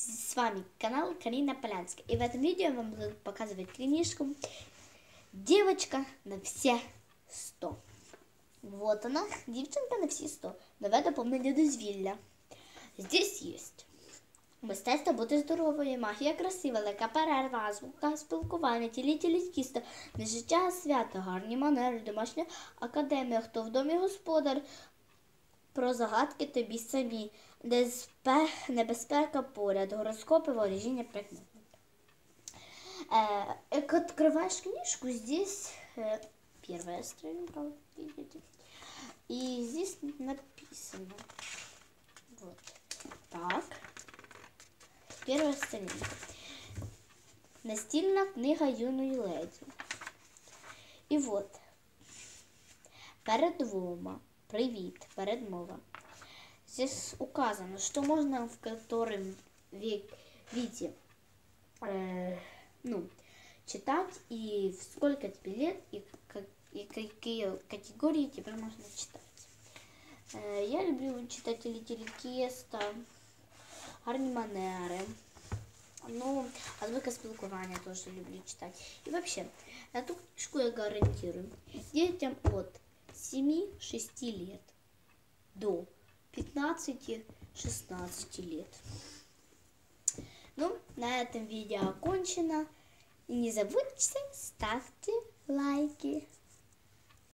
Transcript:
С вами канал Карина Полянская. И в этом видео я вам буду показывать книжку «Девочка на все сто». Вот она, дівчинка на всі 100. Нове доповнення дозвілля. Здесь есть Мистецтво бути здоровою, магія краси, велика перерва, звука спілкування, тілі тісто, не життя, свято, гарні манери, домашня академія, хто в домі господар, про загадки тобі самі, Неспе... небезпека поряд, гороскопи, ворожіння прикметник. Э, как открываешь книжку, здесь э, первая страница, вот видите, и здесь написано, вот так, первая страница. Настільна книга юної леді. І от передвома. Привіт, передмова. Здесь указано, что можно в котором век, виде э, ну, читать и в сколько тебе лет и, как, и какие категории тебе можно читать. Э, я люблю читать літерикеста, гарні манери. Ну, азбука спілкування теж люблю читати. І вообще, эту книжку я гарантирую детям от 7-6 лет до 15-16 лет. Ну, на этом видео окончено. И не забудьте ставьте лайки.